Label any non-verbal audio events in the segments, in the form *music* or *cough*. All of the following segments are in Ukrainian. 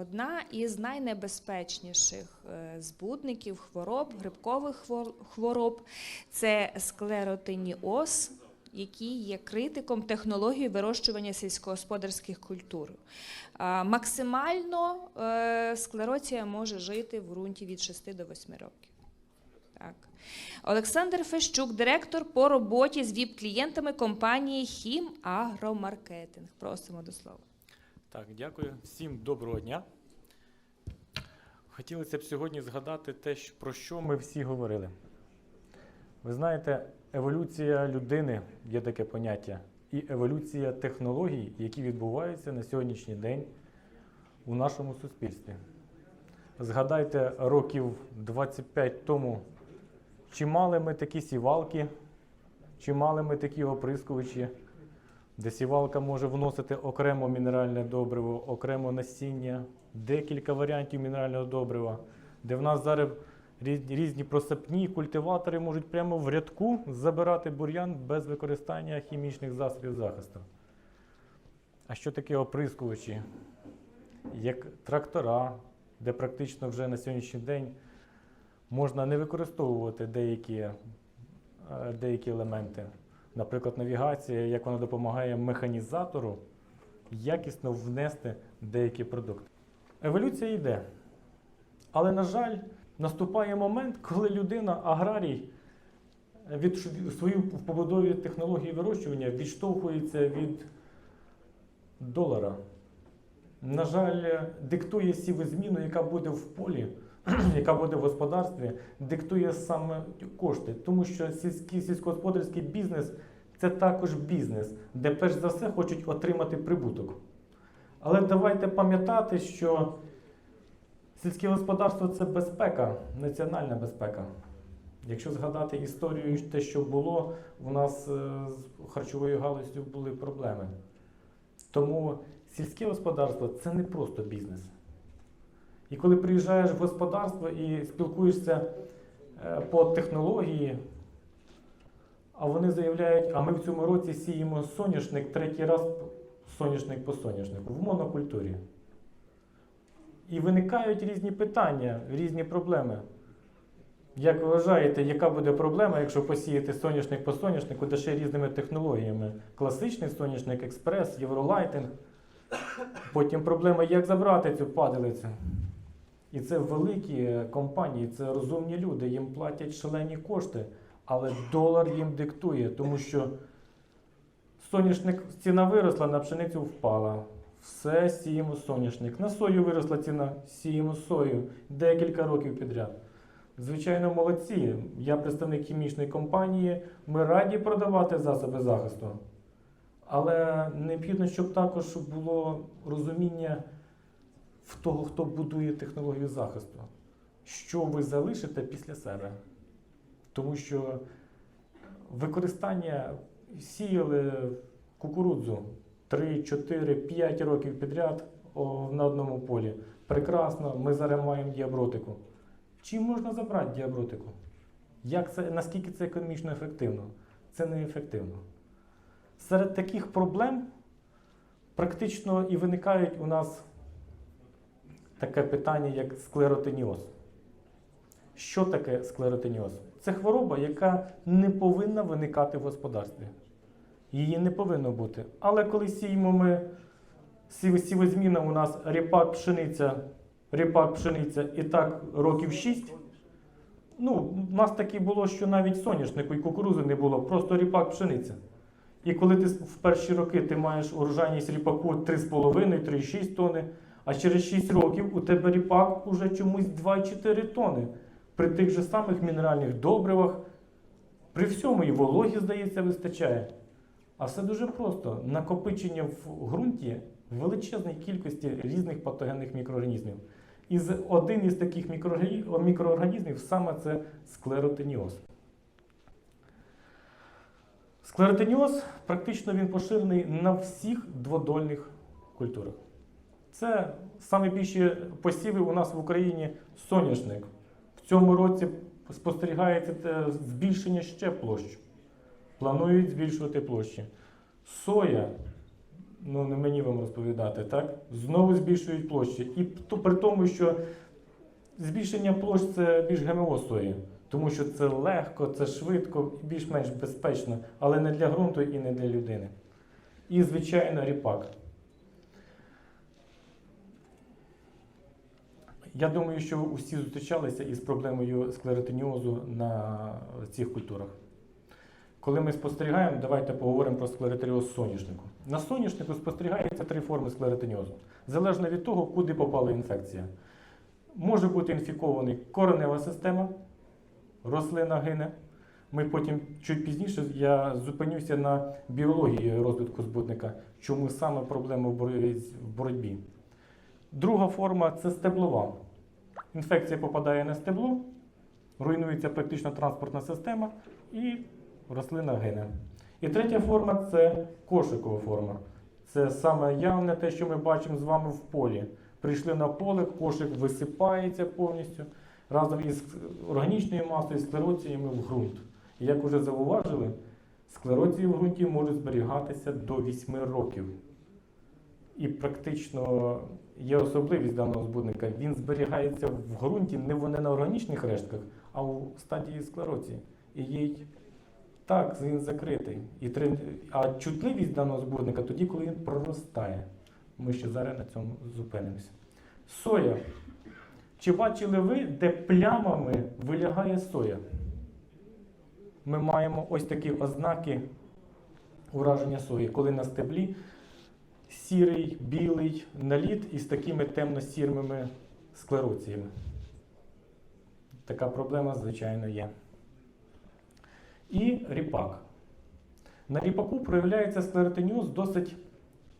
Одна із найнебезпечніших е, збудників хвороб, грибкових хвороб це склеротиніоз, який є критиком технології вирощування сільськогосподарських культур. Максимально е, склероція може жити в ґрунті від 6 до 8 років. Так. Олександр Фещук, директор по роботі з ВІП-клієнтами компанії Хім Агромаркетинг. Просимо до слова. Так, дякую. Всім доброго дня. Хотілося б сьогодні згадати те, про що ми всі говорили. Ви знаєте, еволюція людини є таке поняття, і еволюція технологій, які відбуваються на сьогоднішній день у нашому суспільстві. Згадайте, років 25 тому, чи мали ми такі сівалки, чи мали ми такі оприскувачі, де сівалка може вносити окремо мінеральне добриво, окремо насіння, декілька варіантів мінерального добрива, де в нас зараз різні, просипні культиватори можуть прямо в рядку забирати бур'ян без використання хімічних засобів захисту. А що таке оприскувачі? Як трактора, де практично вже на сьогоднішній день можна не використовувати деякі, е, деякі елементи. Наприклад, навігація, як вона допомагає механізатору якісно внести деякі продукти. Еволюція йде. Але, на жаль, наступає момент, коли людина, аграрій, від свою в побудові технології вирощування відштовхується від долара. На жаль, диктує сівозміну, яка буде в полі, *clears throat* яка буде в господарстві, диктує саме кошти. Тому що сільський сільськогосподарський бізнес це також бізнес, де перш за все хочуть отримати прибуток. Але давайте пам'ятати, що сільське господарство це безпека, національна безпека. Якщо згадати історію, те, що було, у нас е, з харчовою галузю були проблеми. Тому сільське господарство це не просто бізнес. І коли приїжджаєш в господарство і спілкуєшся е, по технології, а вони заявляють, а ми в цьому році сіємо соняшник третій раз соняшник по соняшнику в монокультурі. І виникають різні питання, різні проблеми. Як ви вважаєте, яка буде проблема, якщо посіяти соняшник по соняшнику, де ще різними технологіями? Класичний соняшник, експрес, євролайтинг. Потім проблема, як забрати цю падалицю. І це великі компанії, це розумні люди, їм платять шалені кошти, але долар їм диктує, тому що соняшник ціна виросла, на пшеницю впала. Все сіємо соняшник. На сою виросла ціна, сіємо сою декілька років підряд. Звичайно, молодці. Я представник хімічної компанії. Ми раді продавати засоби захисту. Але необхідно, щоб також було розуміння в того, хто будує технологію захисту. Що ви залишите після себе? Тому що використання сіяли кукурудзу 3, 4, 5 років підряд на одному полі. Прекрасно, ми зараз маємо діабротику. Чим можна забрати діабротику? Як це, наскільки це економічно ефективно? Це неефективно. Серед таких проблем практично і виникають у нас таке питання, як склеротиніоз. Що таке склеротиніоз? Це хвороба, яка не повинна виникати в господарстві. Її не повинно бути. Але коли сіємо ми сів- сівозміна у нас ріпак, пшениця, ріпак, пшениця і так років 6. Ну, у нас таке було, що навіть соняшнику і кукурузи не було, просто ріпак пшениця. І коли ти в перші роки ти маєш урожайність ріпаку 3,5-3,6 тони, а через 6 років у тебе ріпак уже чомусь 2,4 тони. При тих же самих мінеральних добривах, при всьому і вологі, здається, вистачає. А все дуже просто. Накопичення в ґрунті величезної кількості різних патогенних мікроорганізмів. І один із таких мікроорганізмів саме це склеротиніоз. Склеротиніоз практично він поширений на всіх дводольних культурах. Це саме більші посіви у нас в Україні соняшник. В цьому році спостерігається збільшення ще площ. Планують збільшувати площі. Соя Ну, не мені вам розповідати, так? Знову збільшують площі. І то при тому, що збільшення площ це більш ГМО сої. Тому що це легко, це швидко і більш-менш безпечно, але не для ґрунту і не для людини. І, звичайно, ріпак. Я думаю, що усі зустрічалися із проблемою склеротиніозу на цих культурах. Коли ми спостерігаємо, давайте поговоримо про склеротиніоз соняшнику. На соняшнику спостерігається три форми склеротиніозу, залежно від того, куди попала інфекція. Може бути інфікований коренева система, рослина гине. Ми потім чуть пізніше я зупинюся на біології розвитку збутника, чому саме проблема в боро- в боротьбі. Друга форма це стеблова. Інфекція попадає на стебло, руйнується практично транспортна система і рослина гине. І третя форма це кошикова форма. Це саме явне те, що ми бачимо з вами в полі. Прийшли на поле, кошик висипається повністю разом із органічною масою, склероціями в ґрунт. І як вже зауважили, склероції в ґрунті можуть зберігатися до 8 років. І практично є особливість даного збудника. Він зберігається в ґрунті не на органічних рештках, а у стадії склероції. І їй так, він закритий. І трен- А чутливість даного збудника тоді, коли він проростає. Ми ще зараз на цьому зупинимося. Соя. Чи бачили ви, де плямами вилягає соя? Ми маємо ось такі ознаки ураження сої, коли на стеблі сірий, білий наліт із такими темно-сірими склероціями. Така проблема, звичайно, є. І ріпак. На ріпаку проявляється склеротиніоз досить,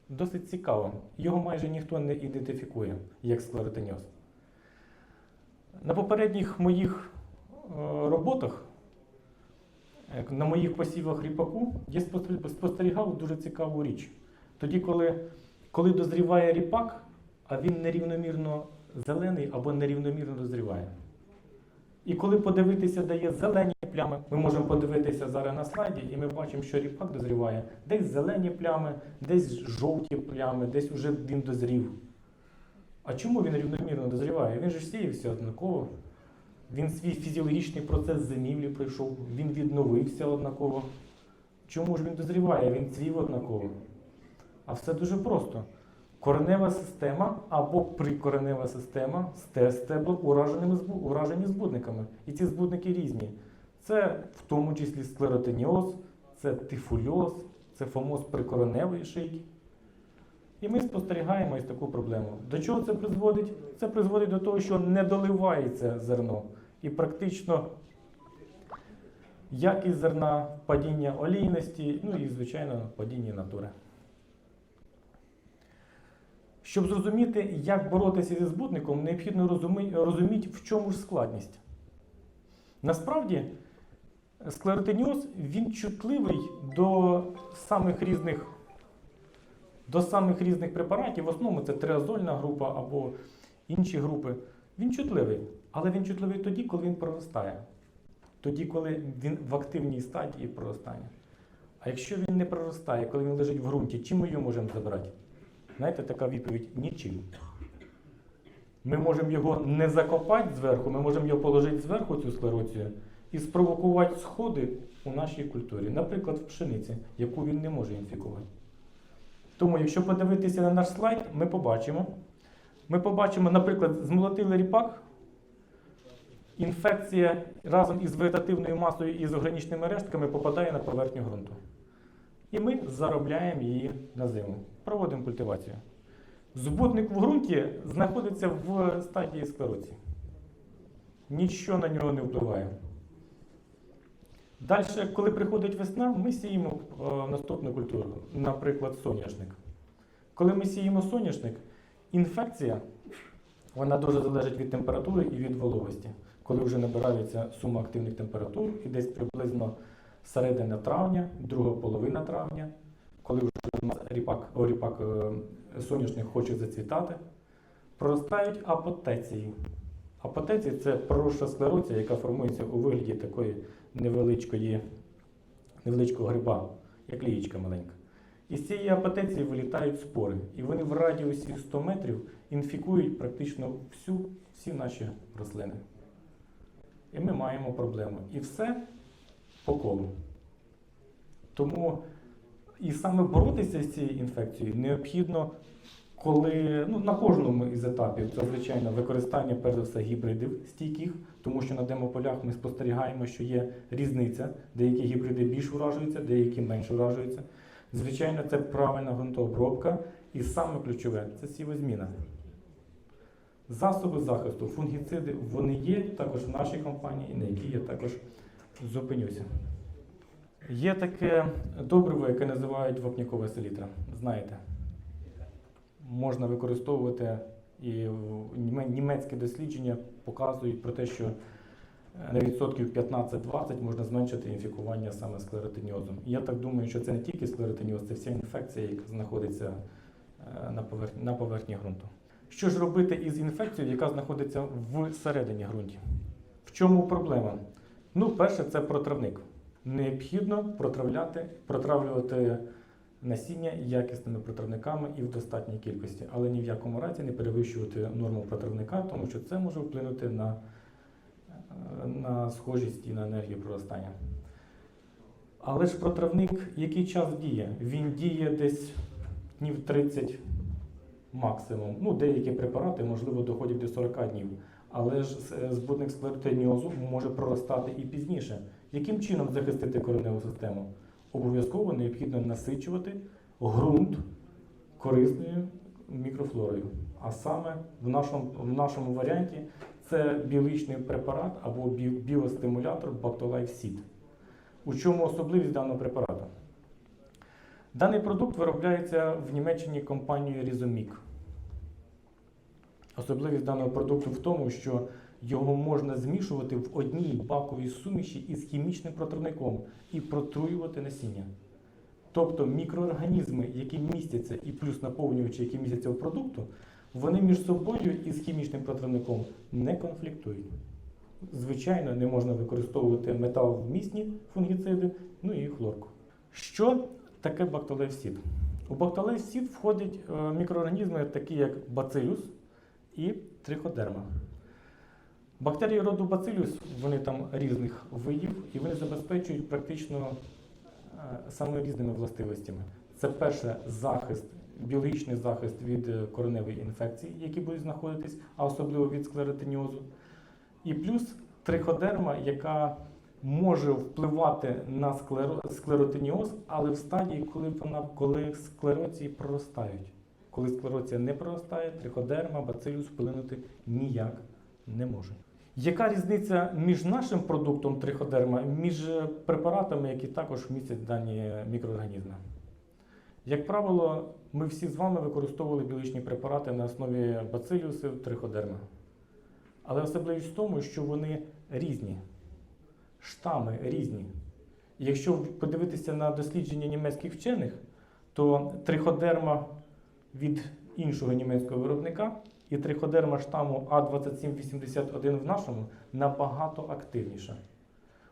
досить цікаво. Його майже ніхто не ідентифікує як склеротиніоз. На попередніх моїх е, роботах, на моїх посівах ріпаку, я спостерігав дуже цікаву річ. Тоді, коли, коли дозріває ріпак, а він нерівномірно зелений або нерівномірно дозріває. І коли подивитися, де є зелені плями, ми можемо подивитися зараз на слайді, і ми бачимо, що ріпак дозріває. Десь зелені плями, десь жовті плями, десь вже він дозрів. А чому він рівномірно дозріває? Він ж сіявся однаково. Він свій фізіологічний процес зимівлі пройшов, він відновився однаково. Чому ж він дозріває? Він цвів однаково. А все дуже просто. Коренева система або прикоренева система сте стебло ураженими уражені збудниками. І ці збудники різні. Це в тому числі склеротиніоз, це тифульоз, це фомоз прикореневої шийки. І ми спостерігаємо ось таку проблему. До чого це призводить? Це призводить до того, що не доливається зерно. І практично якість зерна, падіння олійності, ну і, звичайно, падіння натури. Щоб зрозуміти, як боротися зі збутником, необхідно розуміти, в чому ж складність. Насправді, склеротиніоз він чутливий до самих різних, до самих різних препаратів. В основному це триазольна група або інші групи. Він чутливий, але він чутливий тоді, коли він проростає. Тоді, коли він в активній стадії проростання. А якщо він не проростає, коли він лежить в ґрунті, чим ми його можемо забрати? Знаєте, така відповідь нічим. Ми можемо його не закопати зверху, ми можемо його положити зверху, цю склероцію, і спровокувати сходи у нашій культурі, наприклад, в пшениці, яку він не може інфікувати. Тому, якщо подивитися на наш слайд, ми побачимо. Ми побачимо, наприклад, змолотили ріпак, інфекція разом із вегетативною масою і з органічними рештками попадає на поверхню ґрунту. І ми заробляємо її на зиму. Проводимо культивацію. Збутник в ґрунті знаходиться в стадії склероції. Нічого на нього не впливає. Далі, коли приходить весна, ми сіємо е, наступну культуру, наприклад, соняшник. Коли ми сіємо соняшник, інфекція вона дуже залежить від температури і від вологості. Коли вже набирається сума активних температур, і десь приблизно середина травня, друга половина травня, коли вже у нас ріпак, ріпак е, соняшник хоче зацвітати, проростають апотеції. Апотеції це проросша склероція, яка формується у вигляді такої невеличкої, невеличкого гриба, як лієчка маленька. Із цієї апотеції вилітають спори, і вони в радіусі 100 метрів інфікують практично всю, всі наші рослини. І ми маємо проблему. І все по колу. Тому і саме боротися з цією інфекцією необхідно, коли ну, на кожному із етапів це звичайно використання перш за все гібридів стійких, тому що на демополях ми спостерігаємо, що є різниця. Деякі гібриди більш уражуються, деякі менш уражуються. Звичайно, це правильна ґрунтообробка, і саме ключове це сівозміна. Засоби захисту, фунгіциди, вони є також в нашій компанії, на якій я також зупинюся. Є таке добриво, яке називають вапнякова селітра. Знаєте, можна використовувати і німецькі дослідження показують про те, що е, на відсотків 15-20 можна зменшити інфікування саме склеротиніозом. Я так думаю, що це не тільки склеротиніоз, це вся інфекція, яка знаходиться е, на поверхні, на поверхні ґрунту. Що ж робити із інфекцією, яка знаходиться всередині ґрунті? В чому проблема? Ну, перше, це протравник. Необхідно протравляти, протравлювати насіння якісними протравниками і в достатній кількості, але ні в якому разі не перевищувати норму протравника, тому що це може вплинути на, на схожість і на енергію проростання. Але ж протравник який час діє? Він діє десь днів 30 максимум. Ну, деякі препарати, можливо, доходять до 40 днів. Але ж збудник склеротиніозу може проростати і пізніше. Яким чином захистити кореневу систему? Обов'язково необхідно насичувати ґрунт корисною мікрофлорою. А саме в нашому, в нашому варіанті це біологічний препарат або бі- біостимулятор Bactolife Seed. У чому особливість даного препарату? Даний продукт виробляється в Німеччині компанією Rhizomic. Особливість даного продукту в тому, що його можна змішувати в одній баковій суміші із хімічним протравником і протруювати насіння. Тобто мікроорганізми, які містяться, і плюс наповнювачі, які містяться в продукту, вони між собою із хімічним протравником не конфліктують. Звичайно, не можна використовувати металовмісні фунгіциди, ну і хлорку. Що таке бактолевсід? У бактолевсід входять е, мікроорганізми, такі як бацилюс і триходерма. Бактерії роду бацилюс, вони там різних видів, і вони забезпечують практично е, саме різними властивостями. Це перше захист, біологічний захист від е, кореневої інфекції, які будуть знаходитись, а особливо від склеротиніозу. І плюс триходерма, яка може впливати на склеро- склеротиніоз, але в стадії, коли вона коли склероції проростають. Коли склероція не проростає, триходерма, бацилюс вплинути ніяк не може. Яка різниця між нашим продуктом триходерма, між е, препаратами, які також містять дані мікроорганізми? Як правило, ми всі з вами використовували біологічні препарати на основі бацилюсів триходерма. Але особливість в тому, що вони різні, штами різні. Якщо подивитися на дослідження німецьких вчених, то триходерма від іншого німецького виробника і триходерма штаму А2781 в нашому набагато активніша.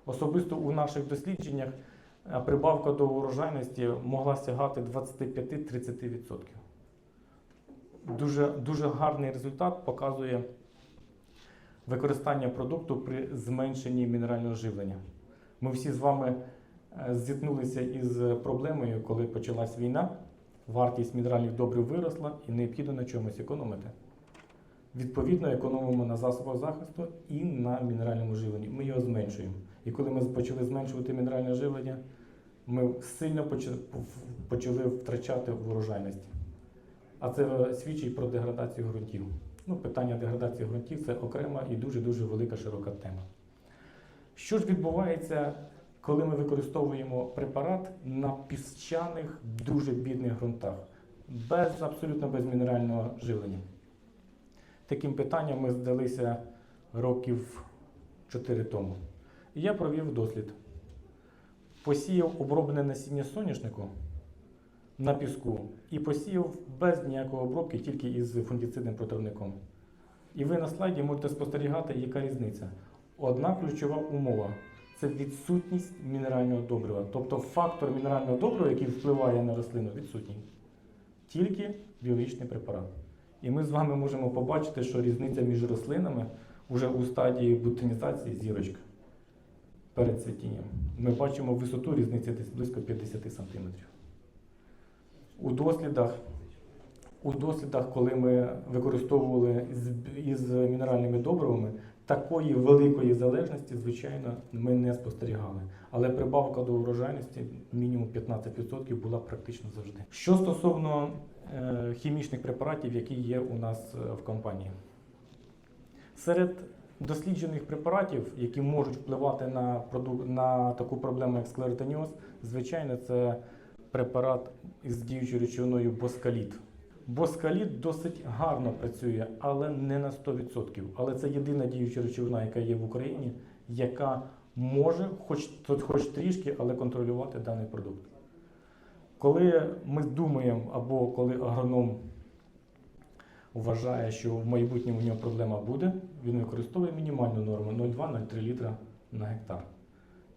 Особисто у наших дослідженнях е, прибавка до урожайності могла сягати 25-30%. Дуже, дуже гарний результат показує використання продукту при зменшенні мінерального живлення. Ми всі з вами е, зіткнулися із проблемою, коли почалась війна, вартість мінеральних добрив виросла і необхідно на чомусь економити. Відповідно, економимо на засобах захисту і на мінеральному живленні. Ми його зменшуємо. І коли ми почали зменшувати мінеральне живлення, ми сильно почали втрачати в. А це свідчить про деградацію ґрунтів. Ну, питання деградації ґрунтів це окрема і дуже-дуже велика широка тема. Що ж відбувається, коли ми використовуємо препарат на піщаних, дуже бідних ґрунтах, без абсолютно без мінерального живлення? Таким питанням ми здалися років 4 тому. Я провів дослід. Посіяв оброблене насіння соняшнику на піску і посіяв без ніякої обробки, тільки із фунгіцидним протравником. І ви на слайді можете спостерігати, яка різниця. Одна ключова умова це відсутність мінерального добрива. Тобто фактор мінерального добрива, який впливає на рослину, відсутній. Тільки біологічний препарат. І ми з вами можемо побачити, що різниця між рослинами вже у стадії бутонізації зірочка перед цвітінням. Ми бачимо висоту різниці десь близько 50 см. У дослідах, у дослідах, коли ми використовували із мінеральними добривами, такої великої залежності, звичайно, ми не спостерігали. Але прибавка до урожайності мінімум 15% була практично завжди. Що стосовно е, хімічних препаратів, які є у нас е, в компанії, серед досліджених препаратів, які можуть впливати на, продук... на таку проблему, як склеротоніоз, звичайно, це препарат із діючою речовиною боскаліт. Боскаліт досить гарно працює, але не на 100%. Але це єдина діюча речовина, яка є в Україні, яка може, хоч, хоч трішки, але контролювати даний продукт. Коли ми думаємо, або коли агроном вважає, що в майбутньому у нього проблема буде, він використовує мінімальну норму 0,2-0,3 літра на гектар.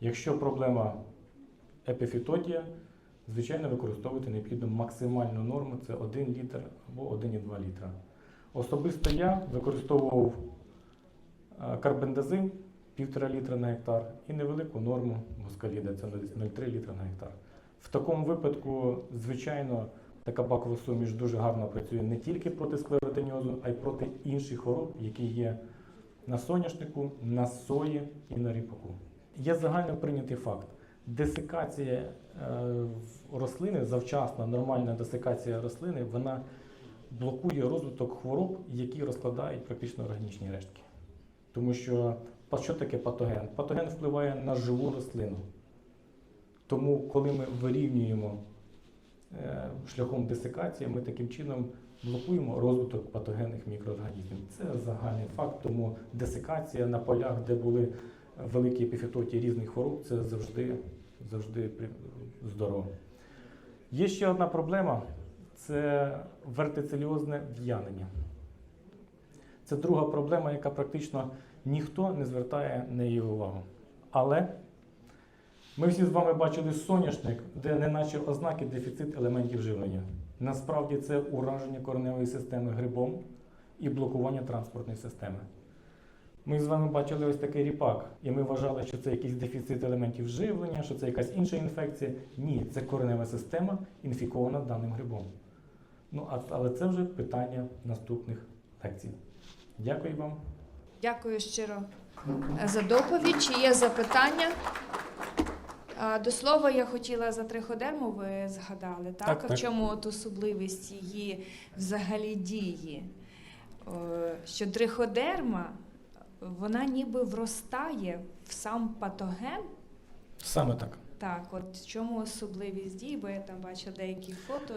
Якщо проблема епіфітотія, звичайно, використовувати необхідно максимальну норму це 1 літр або 1,2 літра. Особисто я використовував е, карбендазим 1,5 літра на гектар і невелику норму москаліда, це 0,3 літра на гектар. В такому випадку, звичайно, така бакова суміш дуже гарно працює не тільки проти склеротиніозу, а й проти інших хвороб, які є на соняшнику, на сої і на ріпаку. Є загально прийнятий факт. Десикація е, рослини, завчасна нормальна десикація рослини, вона блокує розвиток хвороб, які розкладають практично органічні рештки. Тому що що таке патоген? Патоген впливає на живу рослину. Тому, коли ми вирівнюємо е, шляхом десикації, ми таким чином блокуємо розвиток патогенних мікроорганізмів. Це загальний факт, тому десикація на полях, де були великі епіфітоті різних хвороб, це завжди, завжди здорово. Є ще одна проблема це вертицеліозне в'янення. Це друга проблема, яка практично ніхто не звертає на її увагу. Але ми всі з вами бачили соняшник, де неначе ознаки дефіцит елементів живлення. Насправді це ураження кореневої системи грибом і блокування транспортної системи. Ми з вами бачили ось такий ріпак, і ми вважали, що це якийсь дефіцит елементів живлення, що це якась інша інфекція. Ні, це коренева система інфікована даним грибом. Ну, а- але це вже питання наступних лекцій. Дякую вам. Дякую щиро за доповідь. Чи є запитання? До слова, я хотіла за триходерму, ви згадали, так? Так, А так. В чому от особливість її взагалі дії? Що триходерма, вона ніби вростає в сам патоген. Саме так. Так, от в чому особливість дії, бо я там бачила деякі фото.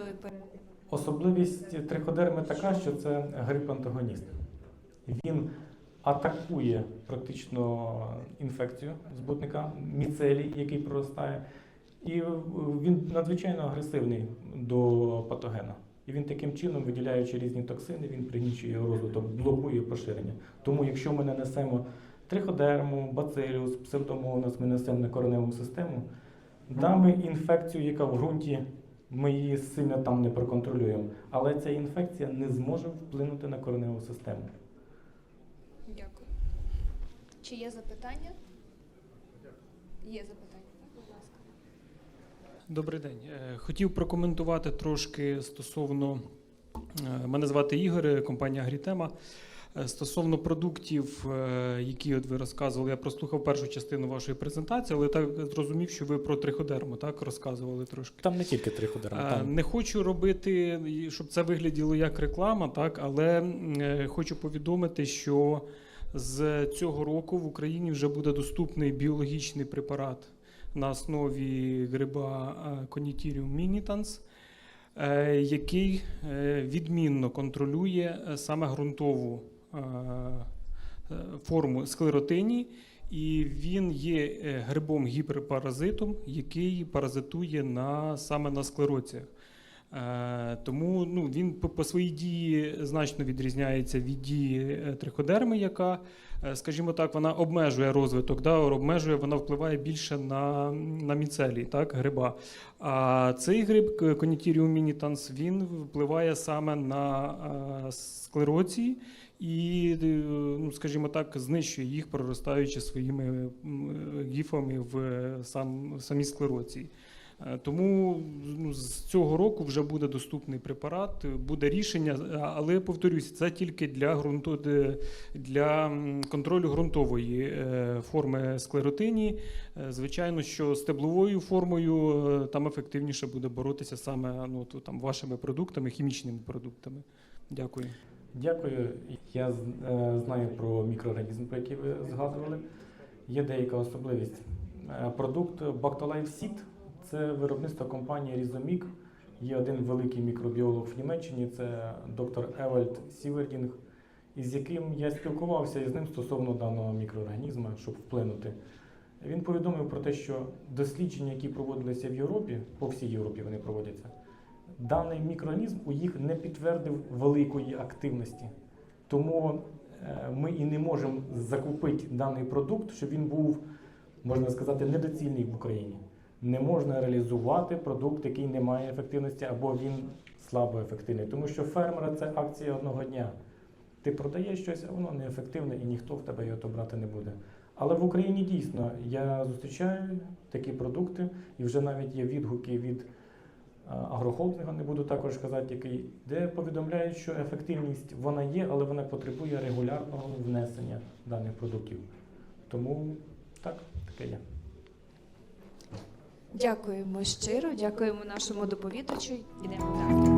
Особливість триходерми така, що це грип-антагоніст. Він атакує практично інфекцію збутника, міцелій, який проростає, і він надзвичайно агресивний до патогена. І він таким чином, виділяючи різні токсини, він пригнічує його розвиток, блокує поширення. Тому, якщо ми нанесемо триходерму, бациліус, псевдомонас, ми несемо на кореневу систему, даме інфекцію, яка в ґрунті ми її сильно там не проконтролюємо, але ця інфекція не зможе вплинути на кореневу систему. Дякую. Чи є запитання? Є запитання. Добрий день. Е, Хотів прокоментувати трошки стосовно е, мене звати Ігор, компанія Агрітема. Е, Стосовно продуктів, які от ви розказували, я прослухав першу частину вашої презентації, але так зрозумів, що ви про триходерму так розказували трошки. Там не тільки триходерма, там Не хочу робити, щоб це вигляділо як реклама, так, але хочу повідомити, що з цього року в Україні вже буде доступний біологічний препарат на основі гриба е, Conitirium minitans, е, який е, відмінно контролює саме ґрунтову форму склеротинії, і він є грибом гіперпаразитом, який паразитує на, саме на склероціях. Е, Тому ну, він по, своїй дії значно відрізняється від дії е, триходерми, яка, е, скажімо так, вона обмежує розвиток, да, обмежує, вона впливає більше на, на міцелій, так, гриба. А цей гриб к- Conitirium minitans, він впливає саме на склероції і, ну, скажімо так, знищує їх, проростаючи своїми гіфами в сам, самій склероції. Е, Тому ну, з цього року вже буде доступний препарат, е, буде рішення, але повторюсь, це тільки для ґрунту для контролю ґрунтової е, форми склеротинії. Е, Звичайно, що стебловою формою е, там ефективніше буде боротися саме ну, то, там, вашими продуктами, хімічними продуктами. Дякую. Дякую. Я е, знаю про мікроорганізм, про який ви згадували. Є деяка особливість. Е, Продукт Bactolife Seed – це виробництво компанії Rhizomig. Є один великий мікробіолог в Німеччині, це доктор Евальд Сівердінг, із яким я спілкувався із ним стосовно даного мікроорганізму, щоб вплинути. Він повідомив про те, що дослідження, які проводилися в Європі, по всій Європі вони проводяться, даний мікроорганізм у їх не підтвердив великої активності. Тому е, ми і не можемо закупити даний продукт, щоб він був, можна сказати, недоцільний в Україні. Не можна реалізувати продукт, який не має ефективності, або він слабо ефективний. Тому що фермера це акція одного дня. Ти продаєш щось, а воно неефективне і ніхто в тебе його брати не буде. Але в Україні дійсно я зустрічаю такі продукти, і вже навіть є відгуки від а, агрохолдинга, не буду також казати, який, де повідомляють, що ефективність вона є, але вона потребує регулярного внесення даних продуктів. Тому так, таке є. Дякуємо щиро, дякуємо нашому доповідачу. Ідемо далі.